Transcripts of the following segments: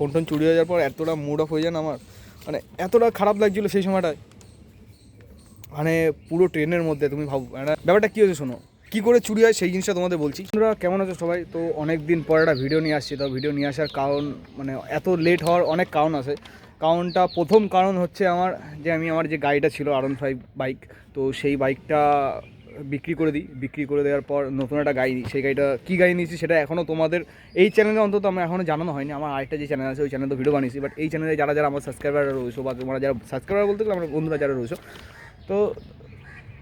Phone tone চুরি হয়ে যাওয়ার পর এতটা মুড অফ হয়ে যায় না আমার। মানে এতটা খারাপ লাগছিল সেই সময়টায়। মানে পুরো ট্রেনের মধ্যে, তুমি ভাবো। একটা ব্যাপারটা কী হয়েছে শোনো? কী করে চুরি হয় সেই জিনিসটা তোমাদের বলছি। তোমরা কেমন আছো সবাই? তো অনেক দিন পর একটা ভিডিও নিয়ে আসছি। তো ভিডিও নিয়ে আসার কারণ মানে এত লেট হওয়ার অনেক কারণ আছে। কারণটা, প্রথম কারণ হচ্ছে আমার যে আমি, আমার যে গাড়িটা ছিল আর ফাইভ বাইক তো সেই বাইকটা বিক্রি করে দিই। বিক্রি করে দেওয়ার পর নতুন একটা গাড়ি নিই। সেই গাড়িটা কী গাড়ি নিয়েছি সেটা এখনও তোমাদের এই চ্যানেলে অন্তত আমার এখনও জানানো হয়নি। আমার আরেকটা যে চ্যানেল আছে, ওই চ্যানেলে তো ভিডিও বানিয়েছি। বাট এই চ্যানেলে যারা যারা আমার সাবস্ক্রাইবার রয়েছো বা তোমরা যারা সাবস্ক্রাইবার বলতে গেলে আমার বন্ধুরা যারা রয়েছো, তো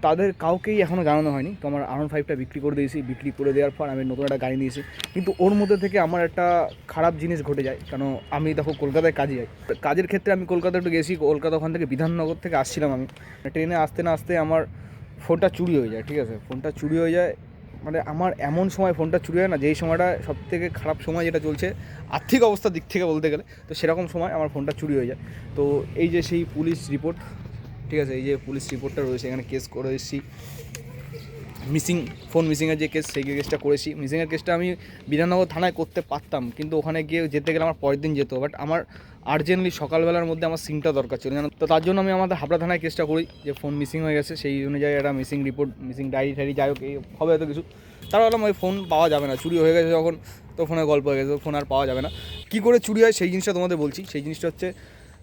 তাদের কাউকেই এখনও জানানো হয়নি। তো আমার আরন ফাইভটা বিক্রি করে দিয়েছি। বিক্রি করে দেওয়ার পর আমি নতুন একটা গাড়ি নিয়েছি। কিন্তু ওর মধ্যে থেকে আমার একটা খারাপ জিনিস ঘটে যায়। কেন আমি দেখো কলকাতায় কাজে যাই। কাজের ক্ষেত্রে আমি কলকাতা একটু গেছি। কলকাতা ওখান থেকে বিধাননগর থেকে আসছিলাম আমি। ট্রেনে আসতে না আসতে আমার ফোনটা চুরি হয়ে যায়, ঠিক আছে? ফোনটা চুরি হয়ে যায় মানে আমার এমন সময় ফোনটা চুরি হয় না, যেই সময়টা সব থেকে খারাপ সময় যেটা চলছে, আর্থিক অবস্থার দিক থেকে বলতে গেলে, তো সেরকম সময় আমার ফোনটা চুরি হয়ে যায়। তো এই যে সেই পুলিশ রিপোর্ট, ঠিক আছে? এই যে পুলিশ রিপোর্টটা রয়েছে, এখানে কেস করে এসেছি। মিসিং ফোন মিসিংয়ের যে কেস সেই কেসটা করেছি। মিসিংয়ের কেসটা আমি বিধাননগর থানায় করতে পারতাম, কিন্তু ওখানে গিয়ে যেতে গেলে আমার পরের দিন যেত। বাট আমার আর্জেন্টলি সকালবেলার মধ্যে আমার সিমটা দরকার ছিল তো? তার জন্য আমি আমাদের হাবড়া থানায় কেসটা করি, যে ফোন মিসিং হয়ে গেছে, সেই অনুযায়ী একটা মিসিং রিপোর্ট মিসিং ডায়েরি টাইরি যাই হোক, এই হবে হয়তো কিছু। তার বললাম ওই ফোন পাওয়া যাবে না, চুরি হয়ে গেছে যখন, তো ফোনে গল্প হয়ে গেছে ফোন আর পাওয়া যাবে না। কী করে চুরি হয় সেই জিনিসটা তোমাদের বলছি, সেই জিনিসটা হচ্ছে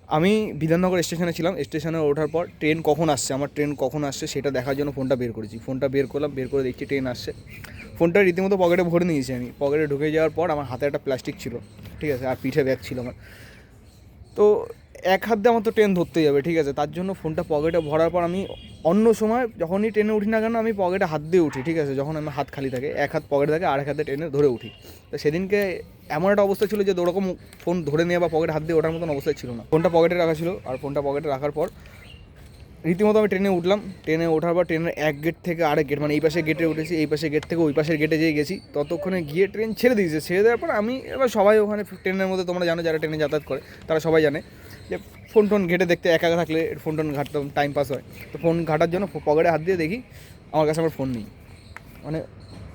আমি বিধাননগর স্টেশনে ছিলাম, স্টেশনে ওঠার পর ট্রেন কখন আসছে, আমার ট্রেন কখন আসছে সেটা দেখার জন্য ফোনটা বের করেছি। ফোনটা বের করলাম, বের করে দেখছি ট্রেন আসছে। ফোনটা রীতিমতো পকেটে ভরে নিয়েছি আমি। পকেটে ঢুকে যাওয়ার পর আমার হাতে একটা প্লাস্টিক ছিল, ঠিক আছে, আর পিঠে ব্যাগ ছিল আমার। তো এক হাত দিয়ে আমার তো ট্রেন ধরতে যাবে ঠিক আছে? তার জন্য ফোনটা পকেটে ভরার পর আমি অন্য সময় যখনই ট্রেনে উঠি না কেন, আমি পকেটে হাত দিয়ে উঠি, ঠিক আছে? যখন আমি হাত খালি থাকে, এক হাত পকেটে থাকে আর এক হাতে ট্রেনে ধরে উঠি। তো সেদিনকে এমন একটা অবস্থা ছিল যে ওরকম ফোন ধরে নিয়ে বা পকেটে হাত দিয়ে ওঠার মতন অবস্থায় ছিল না। ফোনটা পকেটে রাখা ছিল, আর ফোনটা পকেটে রাখার পর রীতিমতো আমি ট্রেনে উঠলাম। ট্রেনে ওঠার পর ট্রেনের এক গেট থেকে আরেক গেট মানে এই পাশে গেটে উঠেছি, এই পাশে গেট থেকে ওই পাশের গেটে যেয়ে গেছি। ততক্ষণে গিয়ে ট্রেন ছেড়ে দিয়েছে। ছেড়ে দেওয়ার পর আমি এবার সবাই ওখানে ট্রেনের মধ্যে, তোমরা জানো যারা ট্রেনে যাতায়াত করে, তারা সবাই জানে যে ফোন টোন ঘেটে দেখতে একা একা থাকলে ফোন টোন ঘাটতাম টাইম পাস হয়। তো ফোন ঘাটার জন্য পকেটে হাত দিয়ে দেখি আমার কাছে আমার ফোন নেই। মানে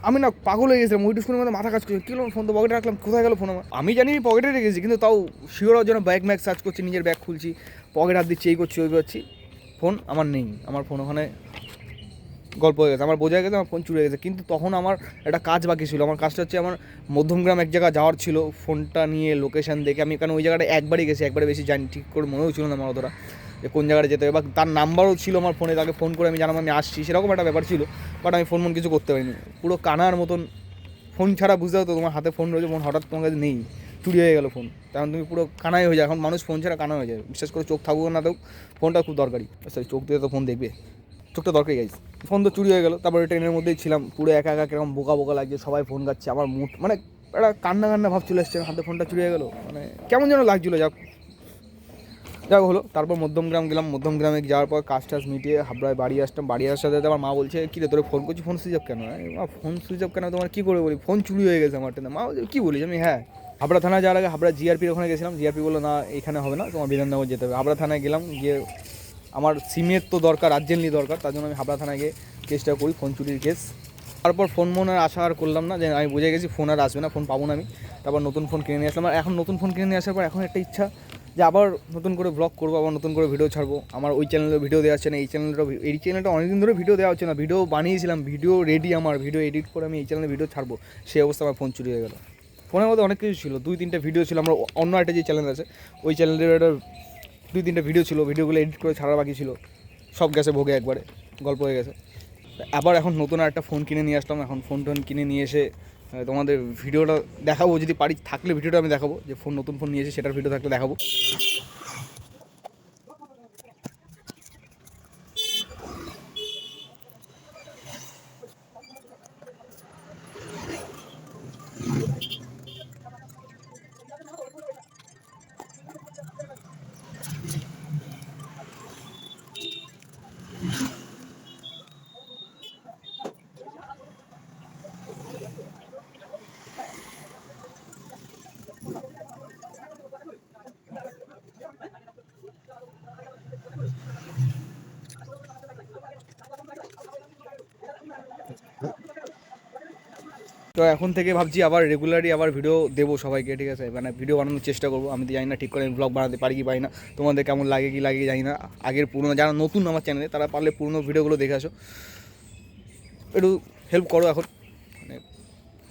আমি না পাগল হয়ে গেছিলাম, ওই টুকুনের মধ্যে মাথা কাজ করছে। কী ফোন তো পকেটে রাখলাম, কোথায় গেল ফোন আমার? আমি জানি পকেটে রেখেছি, কিন্তু তাও শিওর জন্য ব্যাগ ম্যাগ সার্চ করছি, নিজের ব্যাগ খুলছি, পকেট হাত দিচ্ছি, এই করছি, ওই করছি। ফোন আমার নেই, আমার ফোন ওখানে গল্প হয়ে গেছে, আমার বোঝা গেছে, আমার ফোন চুরি গেছে, কিন্তু তখন আমার একটা কাজ বাকি ছিল, আমার কাজটা হচ্ছে আমার মধ্যমগ্রাম এক জায়গায় যাওয়ার ছিল, ফোনটা নিয়ে লোকেশান দেখে আমি কারণ ওই জায়গাটা একবারই গেছি, একবারে বেশি জানি ঠিক করে মনেও ছিল না আমার অতটা যে কোন জায়গাটা যেতে হবে, বা তার নাম্বারও ছিল আমার ফোনে, তাকে ফোন করে আমি জানাম আমি আসছি, সেরকম একটা ব্যাপার ছিল বাট আমি ফোন মন কিছু করতে পারিনি, পুরো কানার মতন ফোন ছাড়া বুঝতে হতো, তোমার হাতে ফোন রয়েছে ফোন হঠাৎ তোমার কাছে নেই, চুরি হয়ে গেলো ফোন। তখন তুমি পুরো কানাই হয়ে যায় এখন মানুষ ফোন ছাড়া কানা হয়ে যায় বিশেষ করে, চোখ থাকুক না থাকুক ফোনটা খুব দরকারি। সরি চোখ দিয়ে তো ফোন দেখবে। চোখটা দরকারি গাইছে ফোন তো চুরি হয়ে গেল। তারপরে ট্রেনের মধ্যেই ছিলাম। পুরো একা একা কীরকম বোকা বোকা লাগছে। সবাই ফোন গাচ্ছে আমার মুখ মানে একটা কান্না কান্না ভাব চলে এসছে হাতে ফোনটা চুরি হয়ে গেলো। মানে কেমন যেন লাগছিল, যাক। যাক, হলো। তারপর মধ্যমগ্রাম গেলাম। মধ্যমগ্রামে যাওয়ার পর কাজ টাজ মিটিয়ে হাবড়ায় বাড়ি আসতাম। বাড়ি আসার সাথে আমার মা বলছে, কী রে, তোর ফোন করছি? ফোন সুইচ অফ কেন? ফোন সুইচ অফ কেন? তোমার কী করে বলি? ফোন চুরি হয়ে গেছে আমার ট্রেনে মা বলছে, কী বলিস? আমি হ্যাঁ। হাবড়া থানায় যাওয়ার আগে হাবড়া জিআরপির ওখানে গেছিলাম। জিআরপি বলল, না, এখানে হবে না, তোমার বিধাননগর যেতে হবে। হাবড়া থানায় গেলাম, গিয়ে আমার সিমের তো দরকার আর্জেন্টলি দরকার, তার জন্য আমি হাবড়া থানায় গিয়ে কেসটা করি ফোন চুরির কেস তারপর ফোন মন আর আশা আর করলাম না, যে আমি বুঝে গেছি ফোন আর আসবে না ফোন পাবো না আমি। তারপর নতুন ফোন কিনে নিয়ে আসলাম। আর এখন নতুন ফোন কিনে নিয়ে আসার পর এখন একটা ইচ্ছা যে আবার নতুন করে ব্লগ করব, আবার নতুন করে ভিডিও ছাড়বো। আমার ওই চ্যানেলে ভিডিও দেওয়া হচ্ছে না, এই চ্যানেলটা এই চ্যানেলটা অনেকদিন ধরে ভিডিও দেওয়া হচ্ছে না। ভিডিও বানিয়েছিলাম ভিডিও রেডি আমার ভিডিও এডিট করে আমি এই চ্যানেলে ভিডিও ছাড়বো। সেই অবস্থা আমার ফোন চুরি হয়ে গেলো। ফোনের মধ্যে অনেক কিছু ছিল। দুই, তিনটে ভিডিও ছিল। আমার অন্য একটা যে চ্যানেল আছে, ওই চ্যানেলের একটা দুই, তিনটে ভিডিও ছিল। ভিডিওগুলো এডিট করে ছাড়া বাকি ছিল। সব গেছে ভোগে একবারে। গল্প হয়ে গেছে। আবার এখন নতুন একটা ফোন কিনে নিয়ে আসলাম। এখন ফোন টোন কিনে নিয়ে এসে তোমাদের ভিডিওটা দেখাবো। যদি পারি, থাকলে ভিডিওটা আমি দেখাবো। যে ফোন নতুন ফোন নিয়ে এসে সেটার ভিডিও থাকলে দেখাবো। তো এখন থেকে ভাবছি আবার রেগুলারই আবার ভিডিও দেবো সবাইকে, ঠিক আছে? মানে ভিডিও বানানোর চেষ্টা করব। আমি তো জানি না ঠিক করে আমি ব্লগ বানাতে পারি কি পারি না। তোমাদের কেমন লাগে কি লাগে জানি না। আগের পুরনো, যারা নতুন আমার চ্যানেলে তারা পারলে পুরনো ভিডিওগুলো দেখে আসো। একটু হেল্প করো এখন। মানে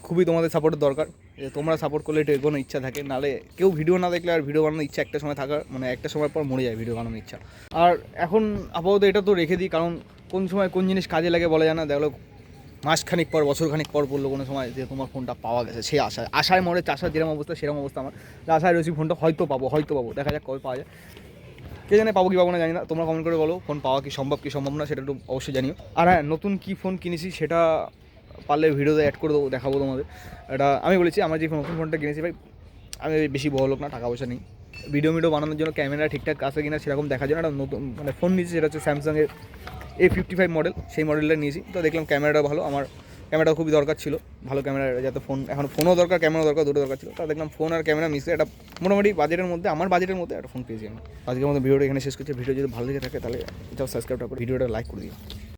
খুবই তোমাদের সাপোর্টের দরকার। যে তোমরা সাপোর্ট করলে একটু এগোনো ইচ্ছা থাকে নাহলে কেউ ভিডিও না দেখলে আর ভিডিও বানানোর ইচ্ছা একটা সময় থাকার মানে একটা সময় পর মরে যায় ভিডিও বানানোর ইচ্ছা। আর এখন আপাতত এটা তো রেখে দিই, কারণ কোন সময় কোন জিনিস কাজে লাগে বলা যায় না দেখল মাসখানিক পর, বছরখানিক পর বলল কোনো সময় যে তোমার ফোনটা পাওয়া গেছে, সে আশায় আশায় মরে, চাষার যেরকম অবস্থা সেরকম অবস্থা আমার। আশায় রয়েছি ফোনটা হয়তো পাবো হয়তো পাবো, দেখা যাক কবে পাওয়া যায়। কে জানে পাবো কি পাবো না জানি না, তোমরা কমেন্ট করে বলো ফোন পাওয়া কি সম্ভব কি সম্ভব না, সেটা একটু অবশ্যই জানিও। আর হ্যাঁ নতুন কী ফোন কিনেছি সেটা পারলে ভিডিওতে অ্যাড করে দেবো, দেখাবো তোমাদের। এটা আমি বলেছি, আমার যে নতুন ফোনটা কিনেছি ভাই, আমি বেশি বড় লোক না, টাকা পয়সা নেই। ভিডিও ভিডিও বানানোর জন্য ক্যামেরা ঠিকঠাক আছে কিনা সেরকম দেখার জন্য একটা নতুন মানে ফোন নিয়েছি, সেটা হচ্ছে স্যামসাংয়ের এ ফিফটি ফাইভ মডেল সেই মডেলটা নিয়েছি। তো দেখলাম ক্যামেরাটা ভালো, আমার ক্যামেরা খুবই দরকার ছিল। ভালো ক্যামেরা যাতে ফোন এখন ফোনও দরকার ক্যামেরা দরকার দুটো দরকার ছিল। তা দেখলাম ফোন আর ক্যামেরা মিশে, একটা মোটামুটি বাজেটের মধ্যে, আমার বাজেটের মধ্যে একটা ফোন পেয়েছি আমি। আজকের মতো ভিডিওটা এখানে শেষ করছি। ভিডিও যদি ভালো লেগে থাকে, তাহলে এটাও সাবস্ক্রাইবটা করে ভিডিওটা লাইক করে দিও।